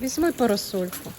Візьми парасольку.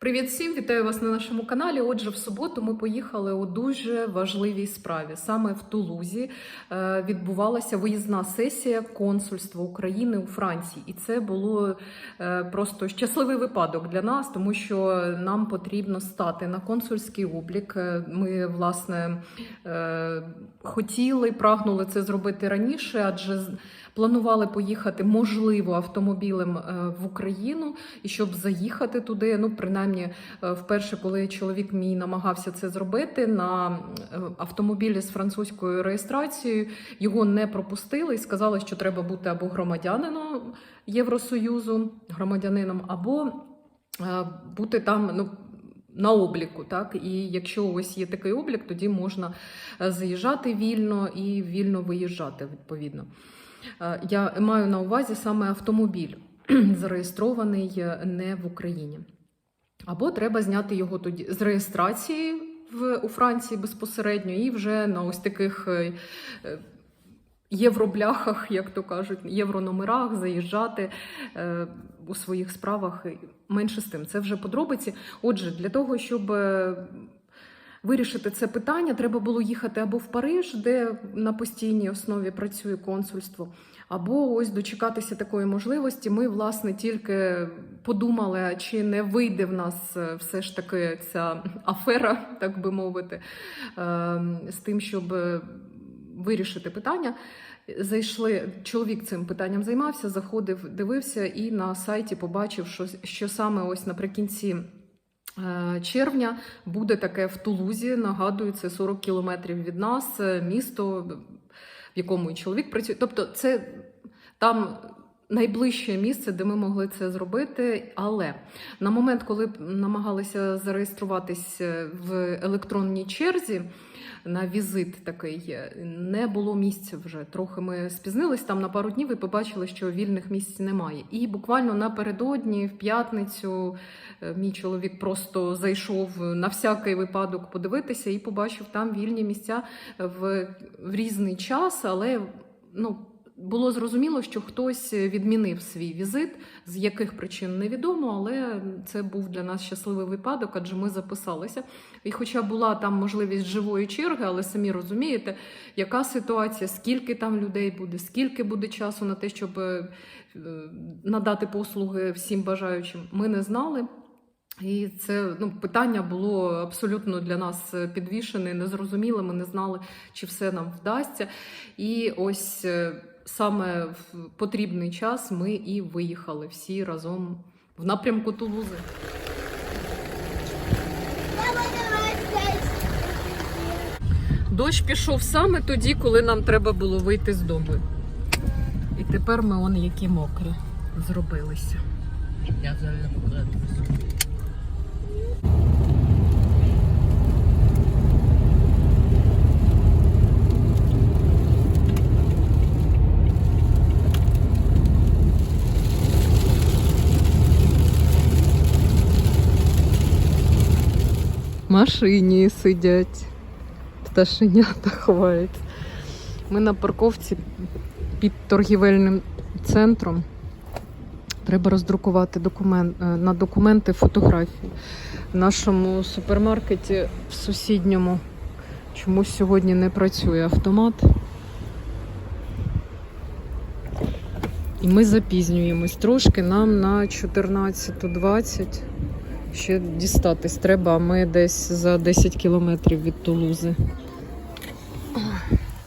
Привіт всім! Вітаю вас на нашому каналі. Отже, в суботу ми поїхали у дуже важливій справі. Саме в Тулузі е, відбувалася виїзна сесія консульства України у Франції, і це було е, просто щасливий випадок для нас, тому що нам потрібно стати на консульський облік. Е, Ми власне хотіли, прагнули це зробити раніше, адже планували поїхати можливо автомобілем в Україну, і щоб заїхати туди, ну принаймні, е, вперше, коли чоловік мій намагався це зробити на е, автомобілі з французькою реєстрацією, його не пропустили і сказали, що треба бути або громадянином Євросоюзу, громадянином, або е, бути там ну. На обліку, так і якщо ось є такий облік, тоді можна заїжджати вільно і вільно виїжджати відповідно. Я маю на увазі саме автомобіль, зареєстрований не в Україні. Або треба зняти його тоді з реєстрації в, у Франції безпосередньо, і вже на ось таких е, е, євробляхах, як то кажуть, єврономерах заїжджати е, у своїх справах. Менше з тим, це вже подробиці. Отже, для того, щоб. Вирішити це питання, треба було їхати або в Париж, де на постійній основі працює консульство, або ось дочекатися такої можливості. Ми, власне, тільки подумали, чи не вийде в нас е, все ж таки ця афера, так би мовити, е, з тим, щоб е, вирішити питання. Зайшли, чоловік цим питанням займався, заходив, дивився і на сайті побачив, що, що саме ось наприкінці червня буде таке в Тулузі. Нагадую, це 40 кілометрів від нас, е, місто, в якому і чоловік працює. Тобто, це там найближче місце, де ми могли це зробити. Але на момент, коли намагалися зареєструватись е, в електронній черзі. На візит такий е, не було місця вже. Трохи ми спізнились там на пару днів і побачили, що вільних місць немає. І буквально напередодні, в п'ятницю, е, мій чоловік просто зайшов на всякий випадок подивитися і побачив там вільні місця в, в різний час, але ну. Було зрозуміло, що хтось відмінив свій візит, з яких причин невідомо, але це був для нас щасливий випадок, адже ми записалися. І хоча була там можливість живої черги, але самі розумієте, яка ситуація, скільки там людей буде, скільки буде часу на те, щоб е, надати послуги всім бажаючим, ми не знали. І це ну, питання було абсолютно для нас підвішене, незрозуміле. Ми не знали, чи все нам вдасться. І ось е, саме в потрібний час ми і виїхали всі разом в напрямку Тулузи. Дощ пішов саме тоді, коли нам треба було вийти з дому. І тепер ми он які мокрі зробилися. Я зараз покладу. Машині сидять, пташенята ховаються. Ми на парковці під торгівельним центром. Треба роздрукувати документ, е, на документи фотографії. В нашому супермаркеті в сусідньому чомусь сьогодні не працює автомат. І ми запізнюємось трошки. Нам на 14.20 ще дістатись треба, а ми десь за 10 кілометрів від Тулузи.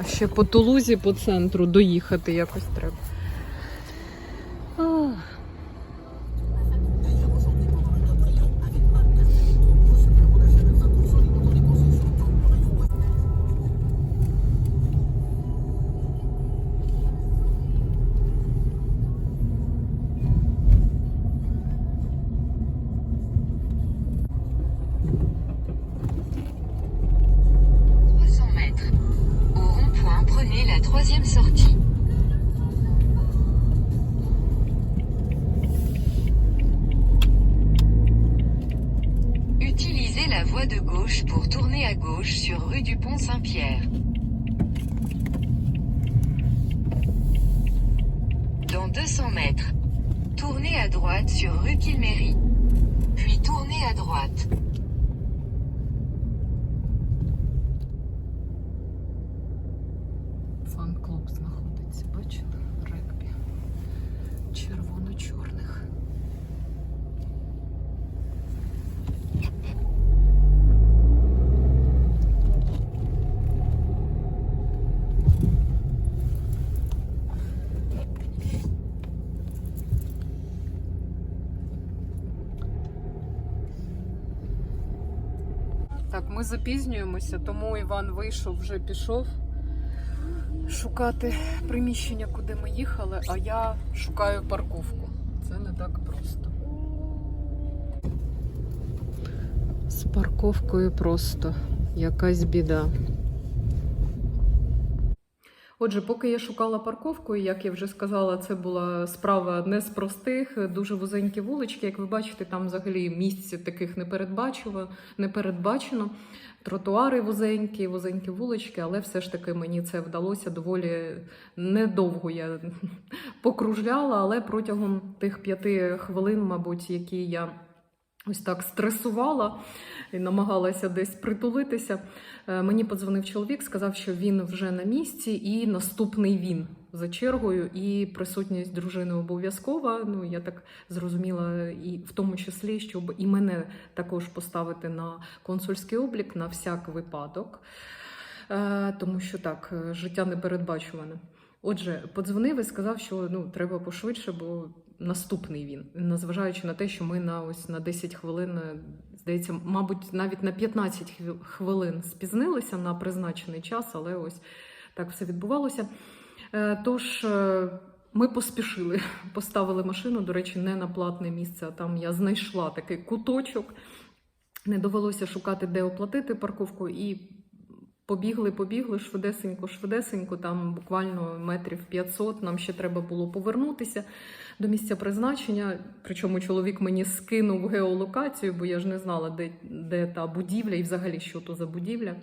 А ще по Тулузі, по центру доїхати якось треба. 200 mètres. Tournez à droite sur rue Kilméry. Puis tournez à droite. Запізнюємося, тому Іван вийшов, вже пішов шукати приміщення, куди ми їхали, а я шукаю парковку. Це не так просто. З парковкою просто якась біда. Отже, поки я шукала парковку, і, як я вже сказала, це була справа не з простих, дуже вузенькі вулички. Як ви бачите, там взагалі місць таких не передбачено, не передбачено. Тротуари вузенькі, вузенькі вулички, але все ж таки мені це вдалося доволі недовго. Я покружляла, але протягом тих п'яти хвилин, мабуть, які я ось так стресувала і намагалася десь притулитися. Е, Мені подзвонив чоловік, сказав, що він вже на місці, і наступний він за чергою, і присутність дружини обов'язкова. Ну я так зрозуміла, і в тому числі, щоб і мене також поставити на консульський облік на всяк випадок, Е, тому що так, е, життя непередбачуване. Отже, подзвонив і сказав, що ну треба пошвидше, бо наступний він, незважаючи на те, що ми на ось на 10 хвилин, е, здається, мабуть, навіть на 15 хвилин спізнилися на призначений час, але ось так все відбувалося. Е, Тож е, ми поспішили, поставили машину, до речі, не на платне місце, а там я знайшла такий куточок. Не довелося шукати, де оплатити парковку, і побігли, побігли швидесенько, швидесенько, там буквально метрів 500. Нам ще треба було повернутися до місця призначення. Причому чоловік мені скинув геолокацію, бо я ж не знала, де, де та будівля і взагалі що то за будівля.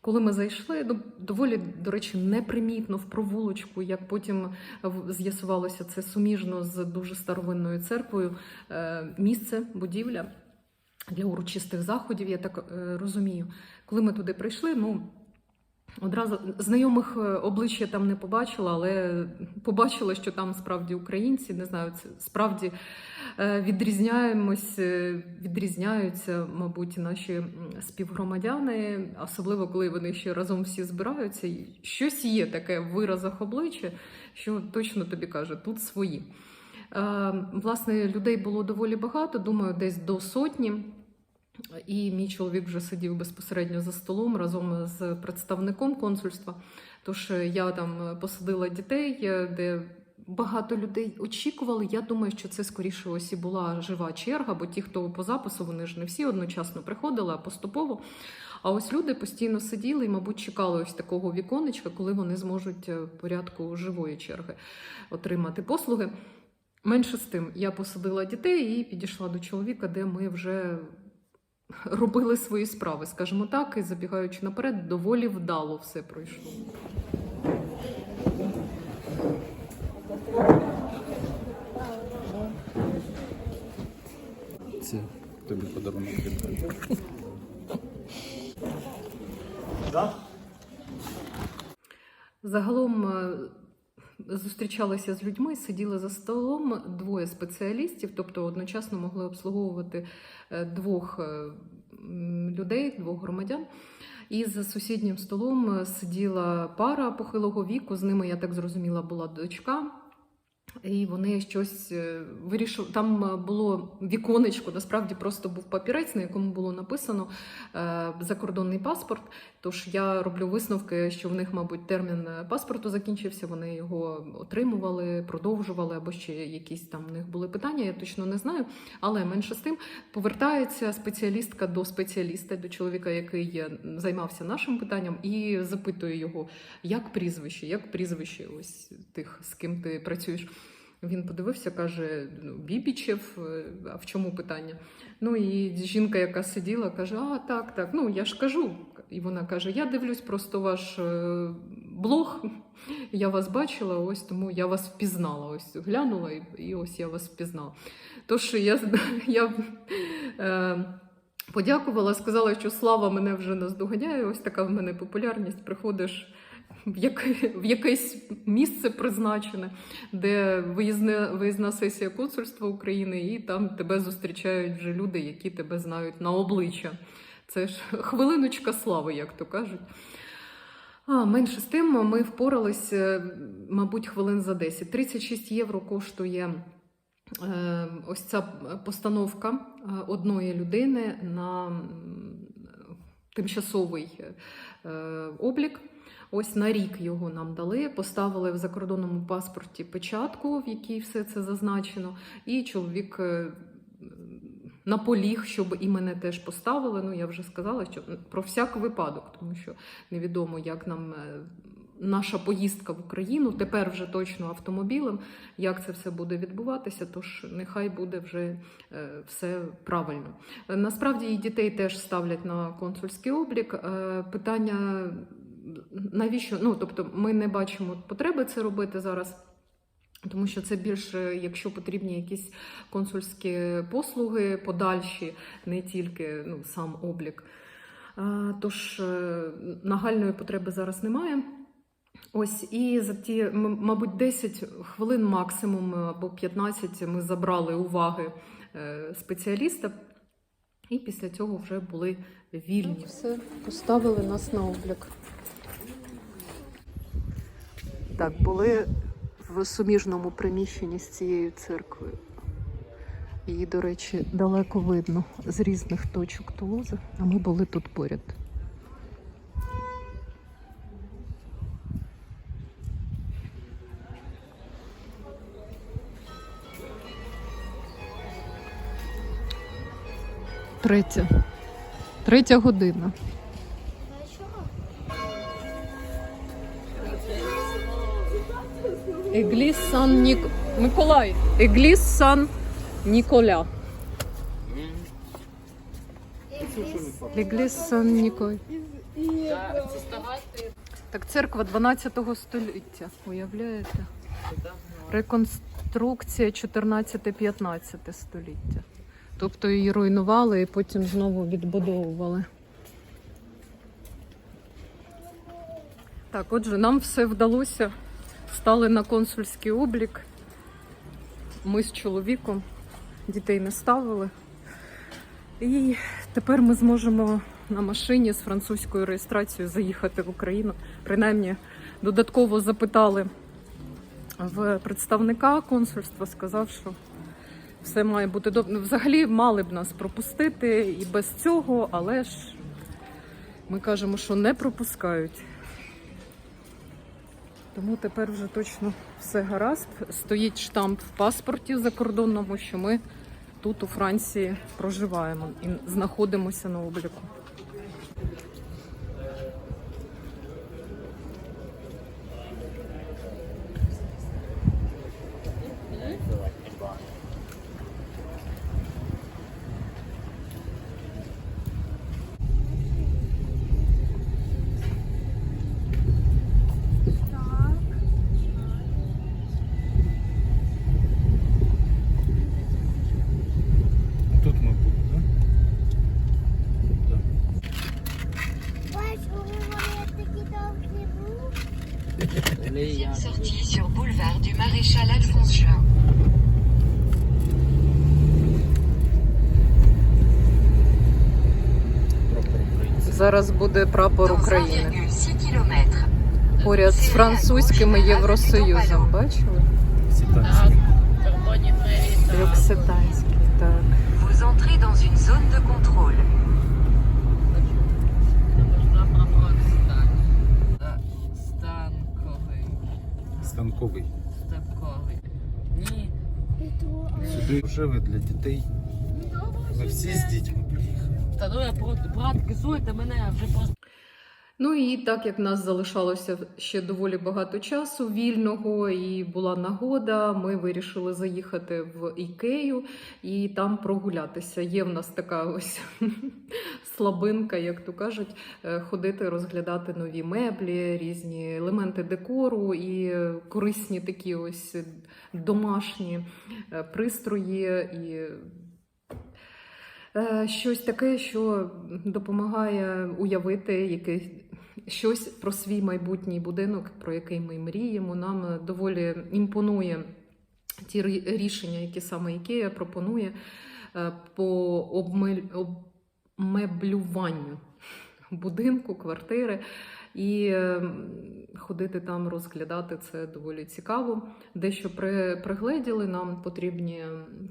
Коли ми зайшли, доволі, до речі, непримітно в провулочку, як потім з'ясувалося, це суміжно з дуже старовинною церквою. е, Місце, будівля для урочистих заходів, я так е, розумію. Коли ми туди прийшли, ну одразу знайомих е, облич я там не побачила, але побачила, що там справді українці, не знаю, це справді е, відрізняємось, е, відрізняються, мабуть, наші співгромадяни, особливо коли вони ще разом всі збираються. Щось є таке в виразах обличчя, що точно тобі каже, тут свої. Власне, людей було доволі багато, думаю, десь до сотні. І мій чоловік вже сидів безпосередньо за столом разом з представником консульства. Тож е, я там е, посадила дітей, е, де багато людей очікували. Я думаю, що це скоріше ось і була жива черга, бо ті, хто по запису, вони ж не всі одночасно приходили, а поступово. А ось люди постійно сиділи і, мабуть, чекали ось такого віконечка, коли вони зможуть порядку живої черги отримати послуги. Менше з тим, я посадила дітей і підійшла до чоловіка, де ми вже робили свої справи, скажімо так, і забігаючи наперед, доволі вдало все пройшло. Це тобі подарунок від Загалом зустрічалися з людьми, сиділи за столом двоє спеціалістів, тобто одночасно могли обслуговувати е, двох е, людей, двох громадян. І за сусіднім столом е, сиділа пара похилого віку. З ними, я так зрозуміла, була дочка. І вони щось е, вирішили. Там е, було віконечко, насправді просто був папірець, на якому було написано е, закордонний паспорт. Тож я роблю висновки, що в них, мабуть, термін паспорту закінчився. Вони його отримували, продовжували, або ще якісь там в них були питання. Я точно не знаю. Але менше з тим повертається спеціалістка до спеціаліста, до чоловіка, який займався нашим питанням, і запитує його, як прізвище, як прізвище ось тих, з ким ти працюєш. Він подивився, каже: ну, Бібічев, е, а в чому питання? Ну і жінка, яка сиділа, каже: А, так, так, ну я ж кажу. І вона каже: Я дивлюсь просто ваш е, блог. Я вас бачила, ось тому я вас впізнала. Ось глянула і, і ось я вас впізнала. Тож я, я е, подякувала, сказала, що слава мене вже наздоганяє. Ось така в мене популярність. Приходиш в, яке, в якесь місце призначене, де виїзне, виїзна сесія консульства України, і там тебе зустрічають вже люди, які тебе знають на обличчя. Це ж хвилиночка слави, як то кажуть. А, менше з тим, ми впоралися, мабуть, хвилин за 10. 36 євро коштує е, ось ця постановка е, одної людини на тимчасовий е, облік. Ось на рік його нам дали, поставили в закордонному паспорті печатку, в якій все це зазначено, і чоловік е, наполіг, щоб і мене теж поставили. Ну, я вже сказала, що про всяк випадок, тому що невідомо, як нам е, наша поїздка в Україну, тепер вже точно автомобілем, як це все буде відбуватися, тож нехай буде вже е, все правильно. Насправді і дітей теж ставлять на консульський облік. Питання навіщо? Ну, тобто, ми не бачимо потреби це робити зараз. Тому що це більше, якщо потрібні якісь консульські послуги подальші, не тільки ну, сам облік. Тож е, нагальної потреби зараз немає. Ось і за ті, мабуть, 10 хвилин максимум або 15 ми забрали уваги е, спеціаліста, і після цього вже були вільні. Все, поставили нас на облік. Так, були в суміжному приміщенні з цією церквою. Її, до речі, далеко видно з різних точок Тулузи, а ми були тут поряд. Третя. Третя година. Егліс Сан Нік... Миколай. Егліс Сан Ніколя. Егліс Сан Ніколай. Так, церква 12 століття, уявляєте? Реконструкція 14-15 століття. Тобто її руйнували і потім знову відбудовували. Так, отже, нам все вдалося. Стали на консульський облік. Ми з чоловіком дітей не ставили. І тепер ми зможемо на машині з французькою реєстрацією заїхати в Україну. Принаймні, додатково запитали в представника консульства, сказав, що все має бути добре. Взагалі мали б нас пропустити і без цього, але ж ми кажемо, що не пропускають. Тому тепер вже точно все гаразд. Стоїть штамп в паспорті закордонному, що ми тут у Франції проживаємо і знаходимося на обліку. Зараз буде прапор України поряд з французьким і Євросоюзом. Бачили? Люкситанський, так. Vous entrez dans une zone de contrôle. можна прапор стан. Станковий. Станковий. Ні. Сюди рожеве для дітей. Ми всі з дітьми. Та ну брат, кисуйте мене, вже просто. Ну і так як нас залишалося ще доволі багато часу вільного і була нагода, ми вирішили заїхати в Ікею і там прогулятися. Є в нас така ось слабинка, як то кажуть, е, ходити розглядати нові меблі, різні елементи декору і корисні такі ось домашні е, пристрої і. Е, Щось таке, що допомагає уявити якесь щось про свій майбутній будинок, про який ми мріємо. Нам доволі імпонує ті рішення, які саме Ікея пропонує е, по обмеблюванню будинку, квартири. І е, ходити там розглядати це доволі цікаво. Дещо при, пригледіли, нам потрібні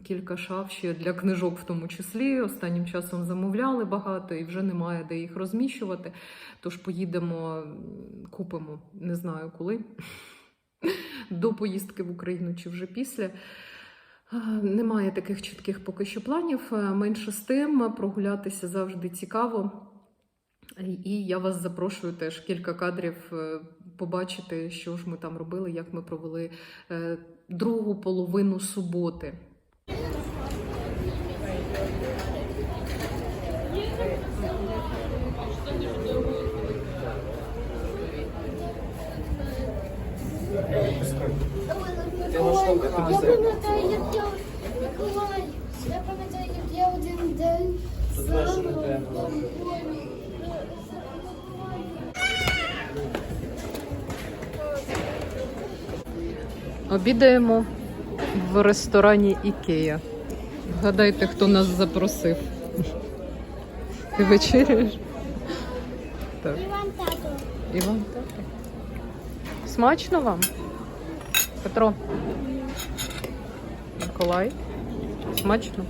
кілька шаф ще для книжок, в тому числі. Останнім часом замовляли багато і вже немає де їх розміщувати. Тож поїдемо, купимо, не знаю коли, до поїздки в Україну чи вже після. Немає таких чітких поки що планів. Е, Менше з тим, прогулятися завжди цікаво. І- я вас запрошую теж кілька кадрів е, побачити, що ж ми там робили, як ми провели е, другу половину суботи. Я Обідаємо в ресторані Ікея. Гадайте, хто нас запросив. Ти вечеряєш? Так. Іван тато. Іван, тато. Смачно вам? Петро. Миколай. Смачно?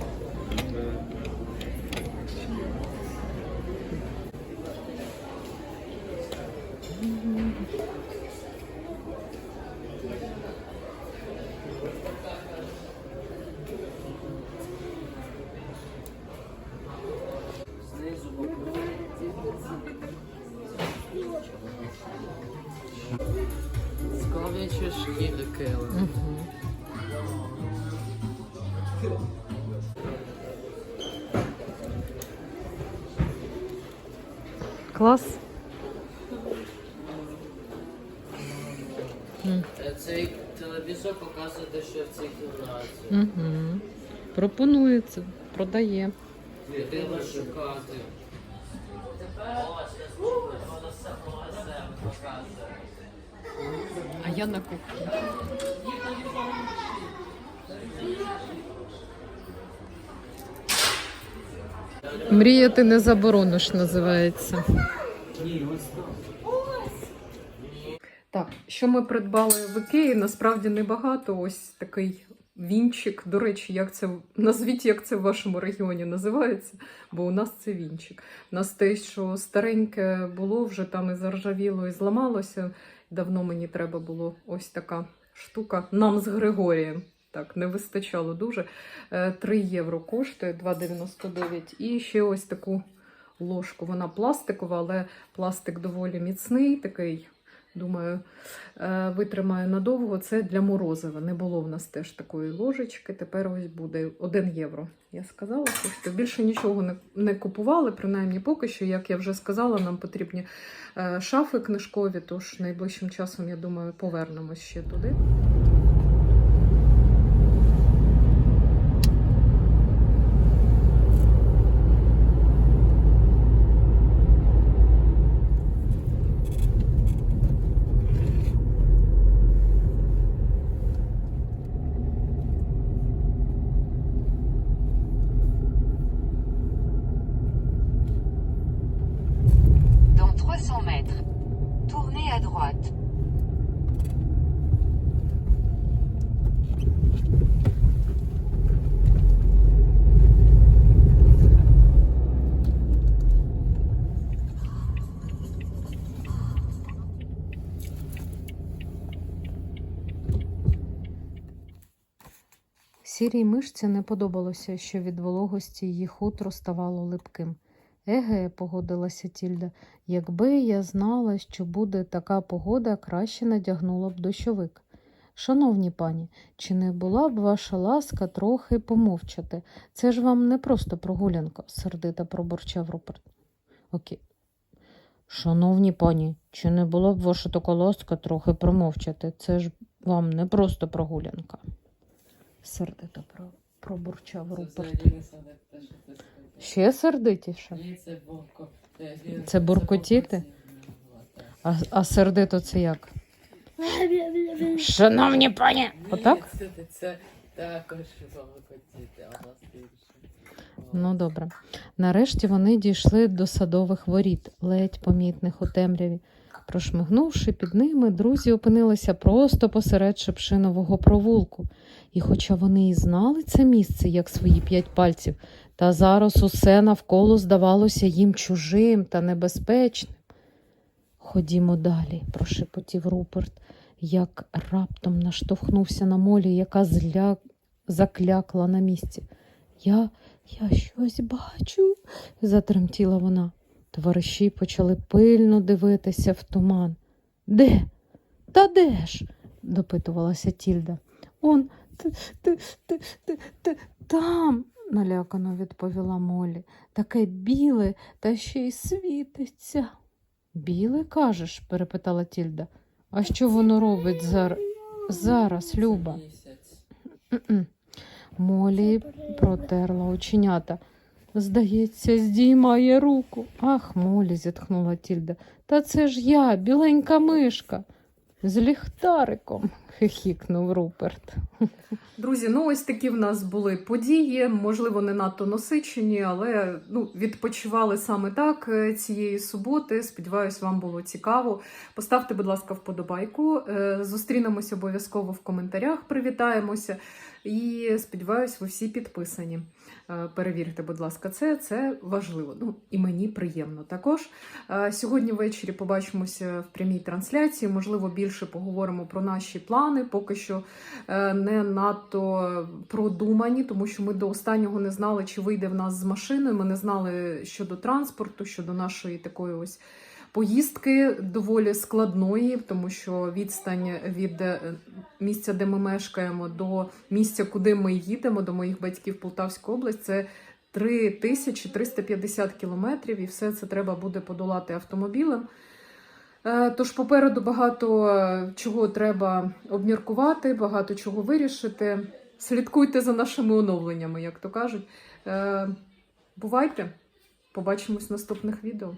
Клас. Е, Цей телевізор показує, що в цій кімнаті. Угу. Пропонується, продає. Треба шукати. А я на кухні. Мріяти не заборониш, називається. Так, що ми придбали в Ікеї, насправді небагато. Ось такий вінчик. До речі, як це назвіть, як це в вашому регіоні називається, бо у нас це вінчик. У нас те, що стареньке було, вже там і заржавіло, і зламалося. Давно мені треба було ось така штука. Нам з Григорієм. Так, не вистачало дуже. Е, 3 євро коштує 2,99. І ще ось таку ложку. Вона пластикова, але пластик доволі міцний, такий, думаю, е, витримає надовго. Це для морозива. Не було в нас теж такої ложечки. Тепер ось буде 1 євро. Я сказала, що більше нічого не, не купували, принаймні поки що, як я вже сказала, нам потрібні е, шафи книжкові, тож найближчим часом, я думаю, повернемось ще туди. Dans 300 mètres. Tournez à droite. Сірій мишці не подобалося, що від вологості її хутро ставало липким. Еге, погодилася Тільда, якби я знала, що буде така погода, краще надягнула б дощовик. Шановні пані, чи не була б ваша ласка трохи помовчати? Це ж вам не просто прогулянка, сердито пробурчав Руперт. Окей. Шановні пані, чи не було б ваша така ласка трохи промовчати? Це ж вам не просто прогулянка. Сердито про, пробурчав Це Ще сердитіше? Ні, це бурко. Це буркотіти? А, а сердито це як? Шановні пані! Отак? Це, це також буркотіти, а у нас більше. Ну добре. Нарешті вони дійшли до садових воріт, ледь помітних у темряві. Прошмигнувши під ними, друзі опинилися просто посеред шепшинового провулку. І хоча вони і знали це місце як свої п'ять пальців, та зараз усе навколо здавалося їм чужим та небезпечним. Ходімо далі, прошепотів Руперт, як раптом наштовхнувся на молі, яка зля... заклякла на місці. Я я щось бачу, затремтіла вона. Товариші почали пильно дивитися в туман. Де? Та де ж? допитувалася Тільда. Он т, т, т, т, т, там, налякано відповіла Молі. Таке біле та ще й світиться. Біле, кажеш? перепитала Тільда. А що воно робить зар... зараз, Люба? Молі протерла оченята. Здається, здіймає руку. Ах, Молі, зітхнула Тільда. Та це ж я, біленька мишка. З ліхтариком, хихікнув Руперт. Друзі, ну ось такі в нас були події. Можливо, не надто насичені, але ну, відпочивали саме так е, цієї суботи. Сподіваюсь, вам було цікаво. Поставте, будь ласка, вподобайку. Е, Зустрінемося обов'язково в коментарях. Привітаємося. І сподіваюсь, ви всі підписані. Е, Перевірте, будь ласка, це, це важливо. Ну і мені приємно також. Е, Сьогодні ввечері побачимося в прямій трансляції. Можливо, більше поговоримо про наші плани. Поки що е, не надто продумані, тому що ми до останнього не знали, чи вийде в нас з машиною. Ми не знали щодо транспорту, щодо нашої такої ось. Поїздки доволі складної, тому що відстань від е, місця, де ми мешкаємо, до місця, куди ми їдемо, до моїх батьків Полтавська область, це 3350 кілометрів, і все це треба буде подолати автомобілем. Е, Тож попереду багато е, чого треба обміркувати, багато чого вирішити. Слідкуйте за нашими оновленнями, як то кажуть. Бувайте! Побачимось в наступних відео.